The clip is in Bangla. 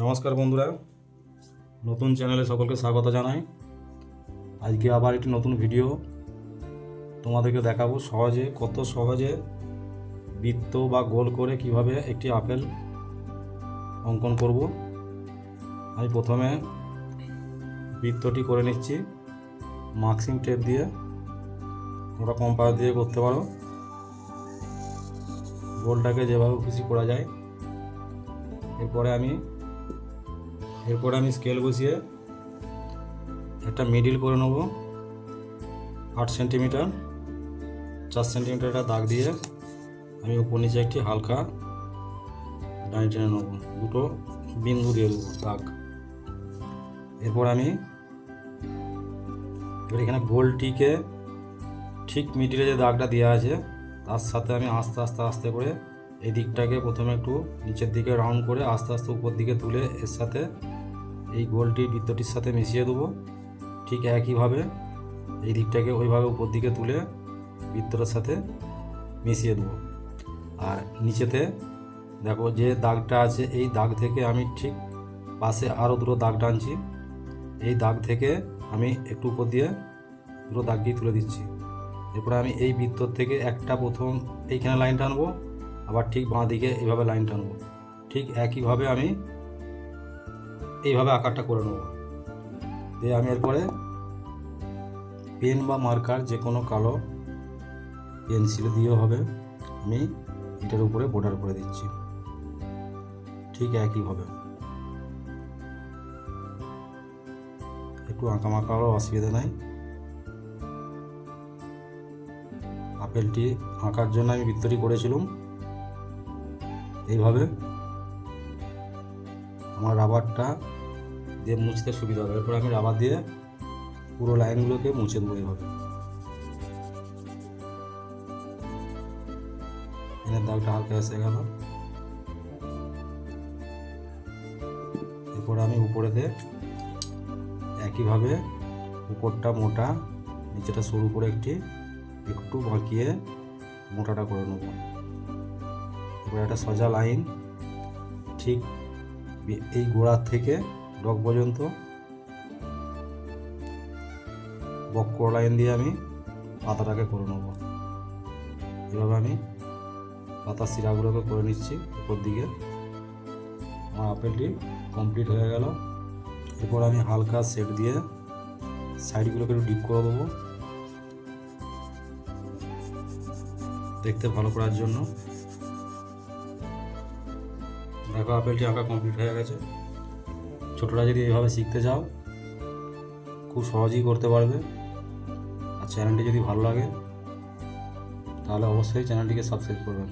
নমস্কার বন্ধুরা, নতুন চ্যানেলে সকলকে স্বাগত জানাই। আজকে আবার একটি নতুন ভিডিও তোমাদেরকে দেখাবো সহজে, কত সহজে বৃত্ত বা গোল করে কীভাবে একটি আপেল অঙ্কন করব। আমি প্রথমে বৃত্তটি করে নিচ্ছি মার্কসিং টেপ দিয়ে। ওটা কম্পাস দিয়ে করতে পারো। গোলটাকে যেভাবে খুশি করা যায়। এরপরে আমি এরপরে আমি স্কেল বসিয়ে একটা মিডিল করে নেব। আট সেন্টিমিটার চার সেন্টিমিটার একটা দাগ দিয়ে আমি উপর নিচে একটি হালকা ডানি টেনে নেব। দুটো বিন্দু দিয়ে দেবো দাগ। এরপর আমি এবার এখানে গোলটিকে ঠিক মিডিলে যে দাগটা দেওয়া আছে, তার সাথে আমি আস্তে আস্তে আস্তে করে এই দিকটাকে প্রথমে একটু নিচের দিকে রাউন্ড করে আস্তে আস্তে উপর দিকে তুলে এর সাথে এই গোলটি বৃত্তটির সাথে মিশিয়ে দেবো। ঠিক একইভাবে এই দিকটাকে ওইভাবে উপর দিকে তুলে বৃত্তটার সাথে মিশিয়ে দেবো। আর নিচেতে দেখো যে দাগটা আছে, এই দাগ থেকে আমি ঠিক পাশে আরও দুটো দাগ টানছি। এই দাগ থেকে আমি একটু উপর দিয়ে দুটো দাগ দিয়ে তুলে দিচ্ছি। এরপরে আমি এই বৃত্তর থেকে একটা প্রথম এইখানে লাইন টানবো, আবার ঠিক বাঁ দিকে এইভাবে লাইন টানবো। ঠিক একইভাবে আমি এইভাবে আকারটা করে নেব। দিয়ে আমি এরপরে পেন বা মার্কার যে কোনো কালো পেন্সিল দিয়েও হবে। আমি এটার উপরে বর্ডার করে দিচ্ছি। ঠিক একইভাবে। একটু আঁকা মাঁকারও অসুবিধা নাই। আপেলটি আঁকার জন্য আমি বৃত্তটি করেছিলাম। এইভাবে আমার রাবারটা দিয়ে মুছতে সুবিধা হবে। এরপর আমি রাবার দিয়ে পুরো লাইনগুলোকে মুছে দেবো এইভাবে এনের দাগটা হালকা এসে গেল। এরপর আমি উপরেতে একইভাবে উপরটা মোটা, নিচেটা সরু করে একটি একটু বাঁকিয়ে মোটাটা করে নেব। এবার একটা সোজা লাইন, ঠিক এই গোড়ার থেকে ডগ পর্যন্ত। বক্র লাইন দিয়ে আমি পাতাটাকে করে নেব। এভাবে আমি পাতার শিরাগুলোকে করে নিচ্ছি উপর দিকে। আমার আপেলটি কমপ্লিট হয়ে গেল। এরপর আমি হালকা সেট দিয়ে সাইডগুলোকে একটু ডিপ করে দেবো। দেখতে ভালো করার জন্য। দেখো আপেলটি আঁকা কমপ্লিট হয়ে গেছে। ছোটরা যদি এইভাবে শিখতে চাও, খুব সহজেই করতে পারবে। আর চ্যানেলটি যদি ভালো লাগে, তাহলে অবশ্যই চ্যানেলটিকে সাবস্ক্রাইব করবেন